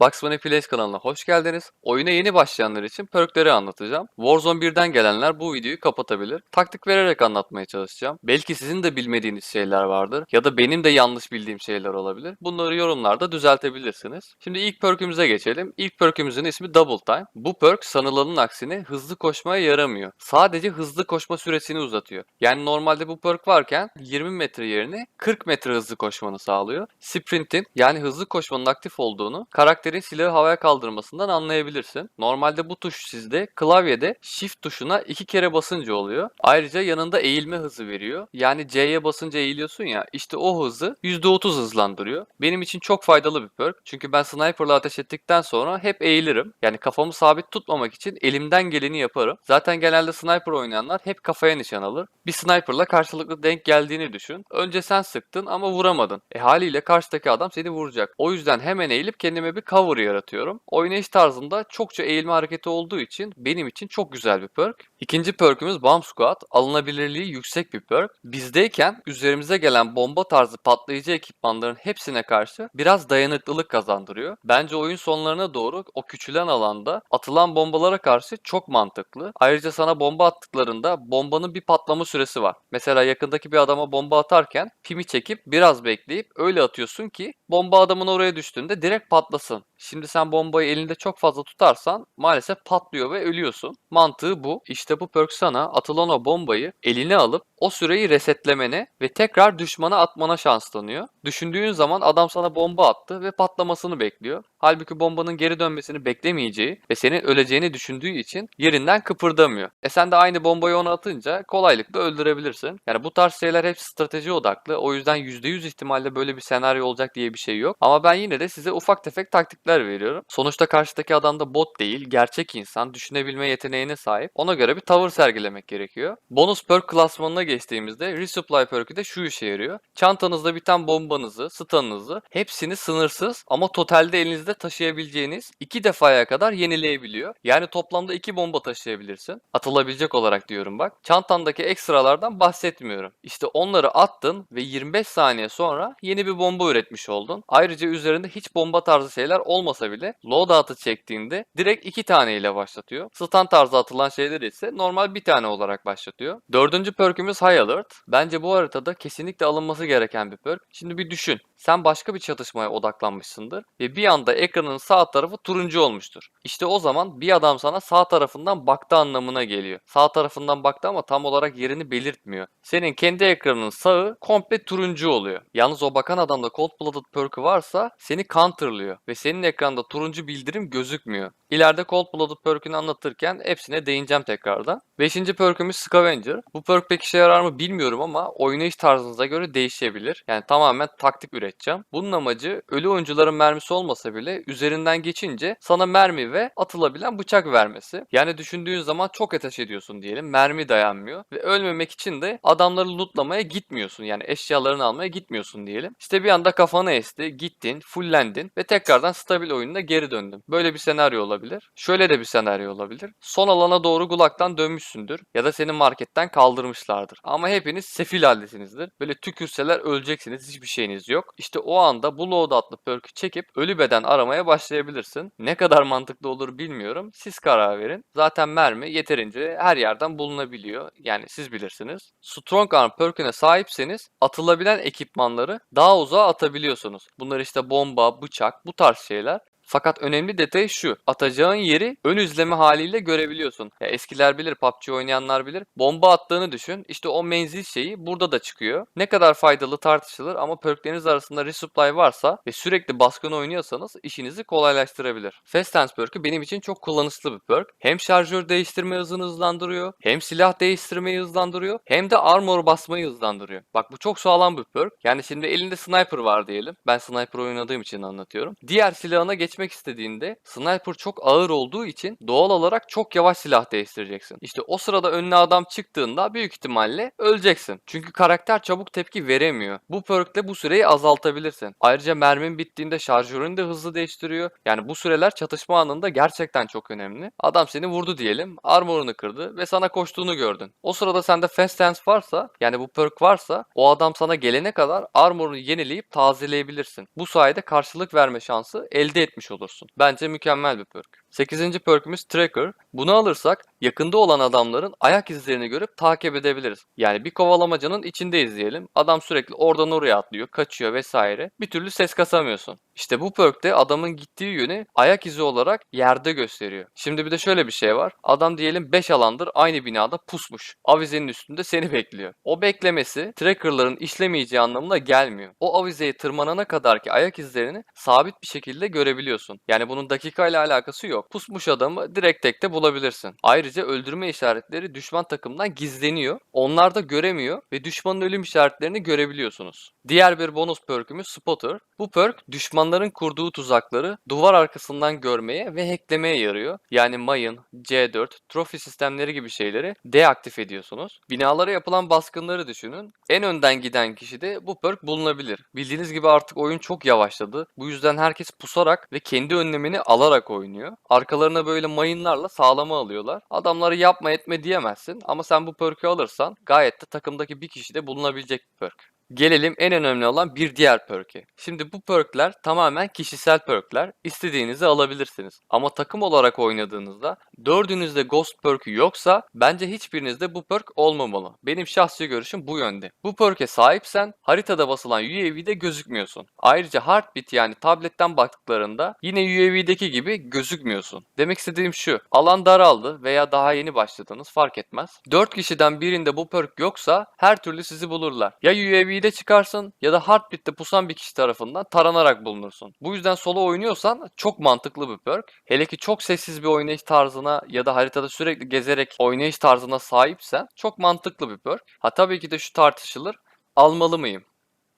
Bugs Bunny Plays kanalına hoş geldiniz. Oyuna yeni başlayanlar için perkleri anlatacağım. Warzone 1'den gelenler bu videoyu kapatabilir. Taktik vererek anlatmaya çalışacağım. Belki sizin de bilmediğiniz şeyler vardır ya da benim de yanlış bildiğim şeyler olabilir. Bunları yorumlarda düzeltebilirsiniz. Şimdi ilk perkümüze geçelim. İlk perkümüzün ismi Double Time. Bu perk sanılanın aksine hızlı koşmaya yaramıyor. Sadece hızlı koşma süresini uzatıyor. Yani normalde bu perk varken 20 metre yerine 40 metre hızlı koşmanı sağlıyor. Sprint'in yani hızlı koşmanın aktif olduğunu karakterin silahı havaya kaldırmasından anlayabilirsin. Normalde bu tuş sizde klavyede Shift tuşuna iki kere basınca oluyor. Ayrıca yanında eğilme hızı veriyor. Yani C'ye basınca eğiliyorsun ya işte o hızı %30 hızlandırıyor. Benim için çok faydalı bir perk. Çünkü ben sniperla ateş ettikten sonra hep eğilirim. Yani kafamı sabit tutmamak için elimden geleni yaparım. Zaten genelde sniper oynayanlar hep kafaya nişan alır. Bir sniperla karşılıklı denk geldiğini düşün. Önce sen sıktın ama vuramadın. E haliyle karşıdaki adam seni vuracak. O yüzden hemen eğilip kendime bir cover yaratıyorum. Oynayış tarzında çokça eğilme hareketi olduğu için benim için çok güzel bir perk. İkinci perkümüz Bomb Squad. Alınabilirliği yüksek bir perk. Bizdeyken üzerimize gelen bomba tarzı patlayıcı ekipmanların hepsine karşı biraz dayanıklılık kazandırıyor. Bence oyun sonlarına doğru o küçülen alanda atılan bombalara karşı çok mantıklı. Ayrıca sana bomba attıklarında bombanın bir patlama süresi var. Mesela yakındaki bir adama bomba atarken pimi çekip biraz bekleyip öyle atıyorsun ki bomba adamın oraya düştüğünde direkt patlasın. Şimdi sen bombayı elinde çok fazla tutarsan maalesef patlıyor ve ölüyorsun. Mantığı bu. İşte bu perk sana atılan o bombayı eline alıp o süreyi resetlemene ve tekrar düşmana atmana şans tanıyor. Düşündüğün zaman adam sana bomba attı ve patlamasını bekliyor. Halbuki bombanın geri dönmesini beklemeyeceği ve senin öleceğini düşündüğü için yerinden kıpırdamıyor. E sen de aynı bombayı ona atınca kolaylıkla öldürebilirsin. Yani bu tarz şeyler hep strateji odaklı. O yüzden %100 ihtimalle böyle bir senaryo olacak diye bir şey yok. Ama ben yine de size ufak tefek taktikler veriyorum. Sonuçta karşıdaki adam da bot değil, gerçek insan, düşünebilme yeteneğine sahip. Ona göre bir tavır sergilemek gerekiyor. Bonus perk klasmanına geçtiğimizde Resupply perkü de şu işe yarıyor. Çantanızda biten bombanızı, stun'ınızı hepsini sınırsız ama totalde elinizde taşıyabileceğiniz iki defaya kadar yenileyebiliyor. Yani toplamda iki bomba taşıyabilirsin. Atılabilecek olarak diyorum bak. Çantandaki ekstralardan bahsetmiyorum. İşte onları attın ve 25 saniye sonra yeni bir bomba üretmiş oldun. Ayrıca üzerinde hiç bomba tarzı şeyler olmasa bile loadout'ı çektiğinde direkt iki tane ile başlatıyor. Stun tarzı atılan şeyler ise normal bir tane olarak başlatıyor. Dördüncü perkümüz High Alert. Bence bu haritada kesinlikle alınması gereken bir perk. Şimdi bir düşün. Sen başka bir çatışmaya odaklanmışsındır ve bir anda ekranın sağ tarafı turuncu olmuştur. İşte o zaman bir adam sana sağ tarafından baktı anlamına geliyor. Sağ tarafından baktı ama tam olarak yerini belirtmiyor. Senin kendi ekranının sağı komple turuncu oluyor. Yalnız o bakan adamda Cold Blooded perk'ü varsa seni counterlıyor ve senin ekranda turuncu bildirim gözükmüyor. İleride Cold Blooded perk'ünü anlatırken hepsine değineceğim tekrardan. Beşinci perk'ümüz Scavenger. Bu perk pek işe yarar mı bilmiyorum ama oynayış tarzınıza göre değişebilir. Yani tamamen taktik üreteceğim. Bunun amacı ölü oyuncuların mermisi olmasa bile üzerinden geçince sana mermi ve atılabilen bıçak vermesi. Yani düşündüğün zaman çok ateş ediyorsun diyelim. Mermi dayanmıyor ve ölmemek için de adamları lootlamaya gitmiyorsun. Yani eşyalarını almaya gitmiyorsun diyelim. İşte bir anda kafana esti, gittin, fullendin ve tekrardan stabil oyununa geri döndün. Böyle bir senaryo olabilir. Şöyle de bir senaryo olabilir. Son alana doğru gulaktan dönmüşsündür ya da seni marketten kaldırmışlardır. Ama hepiniz sefil haldesinizdir. Böyle tükürseler öleceksiniz. Hiçbir şeyiniz yok. İşte o anda bu load adlı perk'ü çekip ölü beden aramaya başlayabilirsin. Ne kadar mantıklı olur bilmiyorum. Siz karar verin. Zaten mermi yeterince her yerden bulunabiliyor. Yani siz bilirsiniz. Strong Arm perk'üne sahipseniz atılabilen ekipmanları daha uzağa atabiliyorsunuz. Bunlar işte bomba, bıçak bu tarz şeyler. Fakat önemli detay şu. Atacağın yeri ön izleme haliyle görebiliyorsun. Ya eskiler bilir, PUBG oynayanlar bilir. Bomba attığını düşün. İşte o menzil şeyi burada da çıkıyor. Ne kadar faydalı tartışılır ama perkleriniz arasında resupply varsa ve sürekli baskın oynuyorsanız işinizi kolaylaştırabilir. Fast Dance perk'ü benim için çok kullanışlı bir perk. Hem şarjör değiştirme hızını hızlandırıyor, hem silah değiştirmeyi hızlandırıyor, hem de armor basmayı hızlandırıyor. Bak bu çok sağlam bir perk. Yani şimdi elinde sniper var diyelim. Ben sniper oynadığım için anlatıyorum. Diğer silahına geçmek istediğinde sniper çok ağır olduğu için doğal olarak çok yavaş silah değiştireceksin. İşte o sırada önüne adam çıktığında büyük ihtimalle öleceksin. Çünkü karakter çabuk tepki veremiyor. Bu perkle bu süreyi azaltabilirsin. Ayrıca mermin bittiğinde şarjörünü de hızlı değiştiriyor. Yani bu süreler çatışma anında gerçekten çok önemli. Adam seni vurdu diyelim, armorunu kırdı ve sana koştuğunu gördün. O sırada sende fast dance varsa, yani bu perk varsa o adam sana gelene kadar armorunu yenileyip tazeleyebilirsin. Bu sayede karşılık verme şansı elde etmiş olursun. Bence mükemmel bir perk. 8. perkümüz Tracker. Bunu alırsak yakında olan adamların ayak izlerini görüp takip edebiliriz. Yani bir kovalamacanın içindeyiz diyelim. Adam sürekli oradan oraya atlıyor, kaçıyor vesaire. Bir türlü ses kasamıyorsun. İşte bu perkte adamın gittiği yönü ayak izi olarak yerde gösteriyor. Şimdi bir de şöyle bir şey var. Adam diyelim 5 alandır aynı binada pusmuş. Avizenin üstünde seni bekliyor. O beklemesi trackerların işlemeyeceği anlamına gelmiyor. O avizeye tırmanana kadar ki ayak izlerini sabit bir şekilde görebiliyorsun. Yani bunun dakikayla alakası yok. Pusmuş adamı direkt tekte bulabilirsin. Ayrıca öldürme işaretleri düşman takımdan gizleniyor. Onlar da göremiyor ve düşmanın ölüm işaretlerini görebiliyorsunuz. Diğer bir bonus perkümüz Spotter. Bu perk düşmanların kurduğu tuzakları duvar arkasından görmeye ve hacklemeye yarıyor. Yani mayın, C4, trofi sistemleri gibi şeyleri deaktif ediyorsunuz. Binalara yapılan baskınları düşünün. En önden giden kişi de bu perk bulunabilir. Bildiğiniz gibi artık oyun çok yavaşladı. Bu yüzden herkes pusarak ve kendi önlemini alarak oynuyor. Arkalarına böyle mayınlarla sağlama alıyorlar. Adamları yapma etme diyemezsin ama sen bu perk'ü alırsan gayet de takımdaki bir kişi de bulunabilecek bir perk. Gelelim en önemli olan bir diğer perk'e. Şimdi bu perk'ler tamamen kişisel perk'ler. İstediğinizi alabilirsiniz. Ama takım olarak oynadığınızda dördünüzde Ghost perk'ü yoksa bence hiçbirinizde bu perk olmamalı. Benim şahsi görüşüm bu yönde. Bu perk'e sahipsen haritada basılan UAV'de gözükmüyorsun. Ayrıca Heartbeat yani tabletten baktıklarında yine UAV'deki gibi gözükmüyorsun. Demek istediğim şu. Alan daraldı veya daha yeni başladınız fark etmez. 4 kişiden birinde bu perk yoksa her türlü sizi bulurlar. Ya UAV'de çıkarsın ya da Heartbeat'te pusan bir kişi tarafından taranarak bulunursun. Bu yüzden solo oynuyorsan çok mantıklı bir perk. Hele ki çok sessiz bir oynayış tarzına ya da haritada sürekli gezerek oynayış tarzına sahipsen çok mantıklı bir perk. Ha tabii ki de şu tartışılır. Almalı mıyım?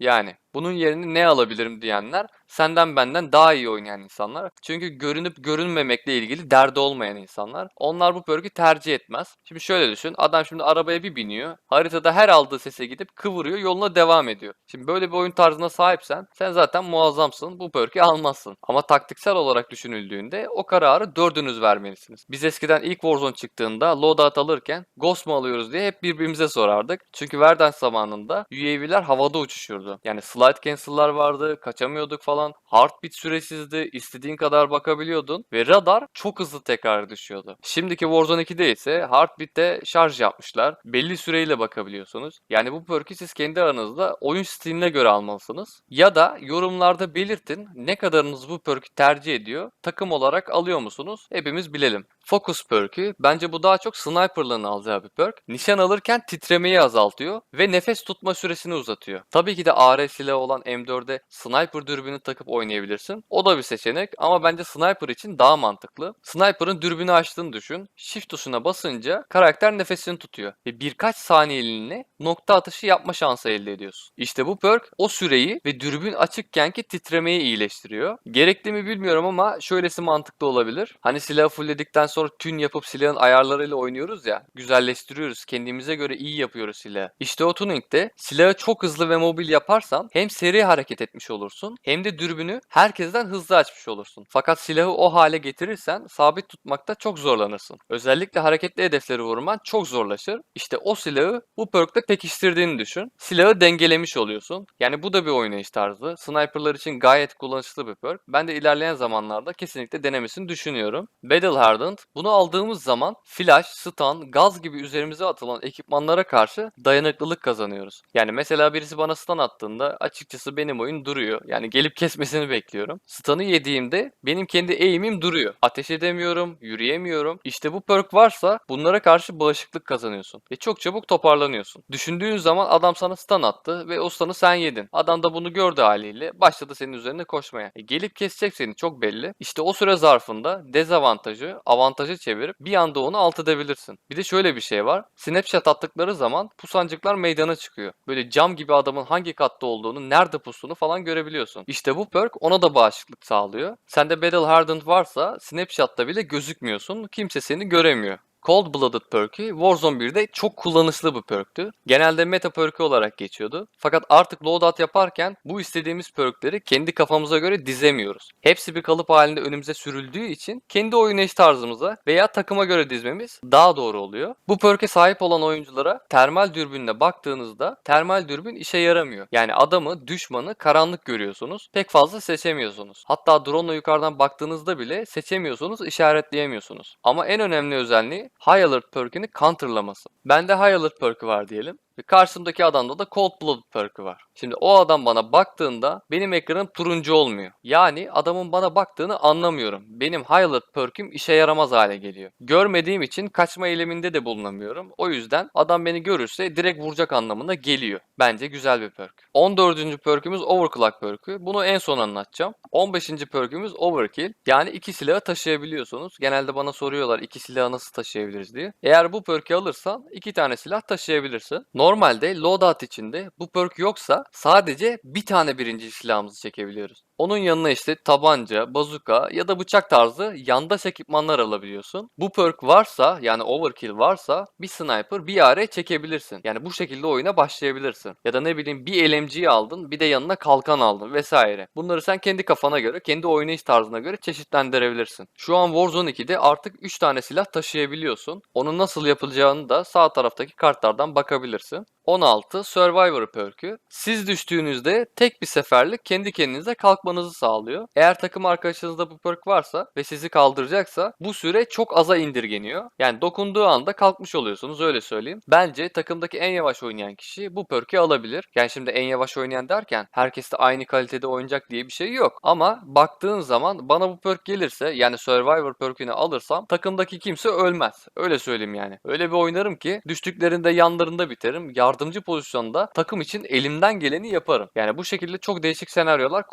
Yani bunun yerine ne alabilirim diyenler senden benden daha iyi oynayan insanlar. Çünkü görünüp görünmemekle ilgili derdi olmayan insanlar. Onlar bu perk'ü tercih etmez. Şimdi şöyle düşün. Adam şimdi arabaya bir biniyor. Haritada her aldığı sese gidip kıvırıyor. Yoluna devam ediyor. Şimdi böyle bir oyun tarzına sahipsen sen zaten muazzamsın. Bu perk'ü almazsın. Ama taktiksel olarak düşünüldüğünde o kararı dördünüz vermelisiniz. Biz eskiden ilk Warzone çıktığında loadout alırken Ghost mu alıyoruz diye hep birbirimize sorardık. Çünkü Verdansk zamanında UAV'ler havada uçuşurdu. Yani slide cancel'lar vardı, kaçamıyorduk falan. Heartbeat süresizdi, istediğin kadar bakabiliyordun ve radar çok hızlı tekrar düşüyordu. Şimdiki Warzone 2'de ise Heartbeat'te şarj yapmışlar. Belli süreyle bakabiliyorsunuz. Yani bu perk'ü siz kendi aranızda oyun stiline göre almalısınız. Ya da yorumlarda belirtin ne kadarınız bu perk'ü tercih ediyor, takım olarak alıyor musunuz? Hepimiz bilelim. Focus perk'ü bence bu daha çok sniper'lığın alacağı bir perk. Nişan alırken titremeyi azaltıyor ve nefes tutma süresini uzatıyor. Tabii ki de AR silahı olan M4'e sniper dürbünü takıp oynayabilirsin. O da bir seçenek ama bence sniper için daha mantıklı. Sniper'ın dürbünü açtığını düşün. Shift tuşuna basınca karakter nefesini tutuyor ve birkaç saniyeliğine nokta atışı yapma şansı elde ediyorsun. İşte bu perk o süreyi ve dürbün açıkkenki titremeyi iyileştiriyor. Gerekli mi bilmiyorum ama şöylesi mantıklı olabilir. Hani silahı fullledikten sonra tün yapıp silahın ayarlarıyla oynuyoruz ya. Güzelleştiriyoruz. Kendimize göre iyi yapıyoruz silahı. İşte o tuningde silahı çok hızlı ve mobil yaparsan hem seri hareket etmiş olursun hem de dürbünü herkesten hızlı açmış olursun. Fakat silahı o hale getirirsen sabit tutmakta çok zorlanırsın. Özellikle hareketli hedefleri vurman çok zorlaşır. İşte o silahı bu perk'te pekiştirdiğini düşün. Silahı dengelemiş oluyorsun. Yani bu da bir oynayış tarzı. Sniper'lar için gayet kullanışlı bir perk. Ben de ilerleyen zamanlarda kesinlikle denemesini düşünüyorum. Battle Hardened bunu aldığımız zaman flash, stun, gaz gibi üzerimize atılan ekipmanlara karşı dayanıklılık kazanıyoruz. Yani mesela birisi bana stun attığında açıkçası benim oyun duruyor. Yani gelip kesmesini bekliyorum. Stun'ı yediğimde benim kendi eğimim duruyor. Ateş edemiyorum, yürüyemiyorum. İşte bu perk varsa bunlara karşı bağışıklık kazanıyorsun. Ve çok çabuk toparlanıyorsun. Düşündüğün zaman adam sana stun attı ve o stun'ı sen yedin. Adam da bunu gördü haliyle başladı senin üzerine koşmaya. E, gelip kesecek seni çok belli. İşte o süre zarfında dezavantajı avantaja çevirip bir anda onu alt edebilirsin. Bir de şöyle bir şey var. Snapshot attıkları zaman pusancıklar meydana çıkıyor. Böyle cam gibi adamın hangi katta olduğunu, nerede pustuğunu falan görebiliyorsun. İşte bu perk ona da bağışıklık sağlıyor. Sende Battle Hardened varsa snapshot'ta bile gözükmüyorsun. Kimse seni göremiyor. Cold Blooded perk'ü Warzone 1'de çok kullanışlı bir perk'tü. Genelde meta perk'ü olarak geçiyordu. Fakat artık loadout yaparken bu istediğimiz perk'leri kendi kafamıza göre dizemiyoruz. Hepsi bir kalıp halinde önümüze sürüldüğü için kendi oynayış tarzımıza veya takıma göre dizmemiz daha doğru oluyor. Bu perk'e sahip olan oyunculara termal dürbünle baktığınızda termal dürbün işe yaramıyor. Yani adamı, düşmanı karanlık görüyorsunuz. Pek fazla seçemiyorsunuz. Hatta drone'la yukarıdan baktığınızda bile seçemiyorsunuz, işaretleyemiyorsunuz. Ama en önemli özelliği High Alert perk'ini counterlaması. Bende High Alert perk'ü var diyelim. Ve karşımdaki adamda da Cold Blood perk'ü var. Şimdi o adam bana baktığında benim ekranım turuncu olmuyor. Yani adamın bana baktığını anlamıyorum. Benim High Alert perk'üm işe yaramaz hale geliyor. Görmediğim için kaçma eyleminde de bulunamıyorum. O yüzden adam beni görürse direkt vuracak anlamına geliyor. Bence güzel bir perk. 14. perk'ümüz Overclock perk'ü. Bunu en son anlatacağım. 15. perk'ümüz Overkill. Yani iki silahı taşıyabiliyorsunuz. Genelde bana soruyorlar iki silahı nasıl taşıyabiliriz diye. Eğer bu perk'ü alırsan iki tane silah taşıyabilirsin. Normalde loadout içinde bu perk yoksa sadece bir tane birinci silahımızı çekebiliyoruz. Onun yanına işte tabanca, bazuka ya da bıçak tarzı yandaş ekipmanlar alabiliyorsun. Bu perk varsa yani overkill varsa bir sniper bir AR çekebilirsin. Yani bu şekilde oyuna başlayabilirsin. Ya da ne bileyim bir LMG aldın bir de yanına kalkan aldın vesaire. Bunları sen kendi kafana göre, kendi oynayış tarzına göre çeşitlendirebilirsin. Şu an Warzone 2'de artık 3 tane silah taşıyabiliyorsun. Onun nasıl yapılacağını da sağ taraftaki kartlardan bakabilirsin. 16 Survivor perk'ü. Siz düştüğünüzde tek bir seferlik kendi kendinize kalkmanızı sağlıyor. Eğer takım arkadaşınızda bu perk varsa ve sizi kaldıracaksa bu süre çok aza indirgeniyor. Yani dokunduğu anda kalkmış oluyorsunuz öyle söyleyeyim. Bence takımdaki en yavaş oynayan kişi bu perk'ü alabilir. Yani şimdi en yavaş oynayan derken herkes de aynı kalitede oynayacak diye bir şey yok. Ama baktığın zaman bana bu perk gelirse yani Survivor perk'ünü alırsam takımdaki kimse ölmez. Öyle söyleyeyim yani. Öyle bir oynarım ki düştüklerinde yanlarında biterim. Yardımcı pozisyonda takım için elimden geleni yaparım. Yani bu şekilde çok değişik senaryolar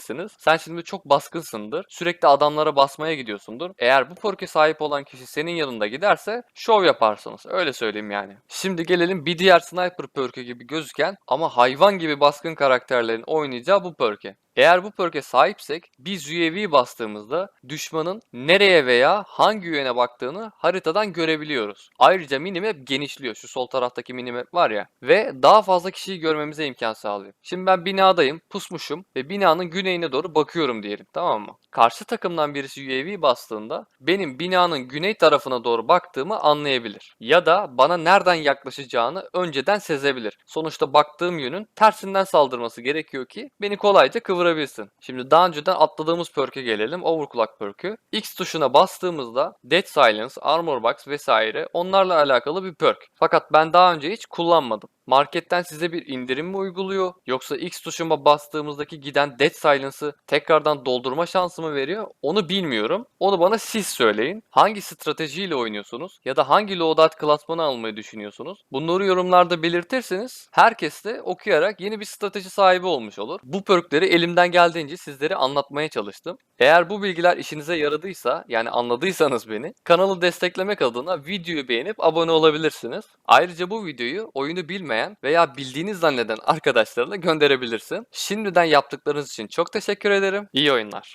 kurabilirsiniz. Sen şimdi çok baskınsındır. Sürekli adamlara basmaya gidiyorsundur. Eğer bu perk'e sahip olan kişi senin yanında giderse şov yaparsınız. Öyle söyleyeyim yani. Şimdi gelelim bir diğer sniper perk'ü gibi gözüken ama hayvan gibi baskın karakterlerin oynayacağı bu perk'e. Eğer bu perk'e sahipsek biz UAV bastığımızda düşmanın nereye veya hangi yöne baktığını haritadan görebiliyoruz. Ayrıca minimap genişliyor. Şu sol taraftaki minimap var ya. Ve daha fazla kişiyi görmemize imkan sağlıyor. Şimdi ben binadayım, pusmuşum ve binanın güneyine doğru bakıyorum diyelim tamam mı? Karşı takımdan birisi UAV bastığında benim binanın güney tarafına doğru baktığımı anlayabilir. Ya da bana nereden yaklaşacağını önceden sezebilir. Sonuçta baktığım yönün tersinden saldırması gerekiyor ki beni kolayca kıvırabilsin. Şimdi daha önceden atladığımız perk'e gelelim. Overclock perk'ü. X tuşuna bastığımızda Dead Silence, Armor Box vesaire onlarla alakalı bir perk. Fakat ben daha önce hiç kullanmadım. Marketten size bir indirim mi uyguluyor yoksa X tuşuma bastığımızdaki giden Dead Silence'ı tekrardan doldurma şansı mı veriyor onu bilmiyorum. Onu bana siz söyleyin. Hangi stratejiyle oynuyorsunuz ya da hangi loadout klasmanı almayı düşünüyorsunuz? Bunları yorumlarda belirtirseniz herkes de okuyarak yeni bir strateji sahibi olmuş olur. Bu perkleri elimden geldiğince sizlere anlatmaya çalıştım. Eğer bu bilgiler işinize yaradıysa yani anladıysanız beni kanalı desteklemek adına videoyu beğenip abone olabilirsiniz. Ayrıca bu videoyu oyunu bilmeyen veya bildiğini zanneden arkadaşlarına gönderebilirsin. Şimdiden yaptıklarınız için çok teşekkür ederim. İyi oyunlar.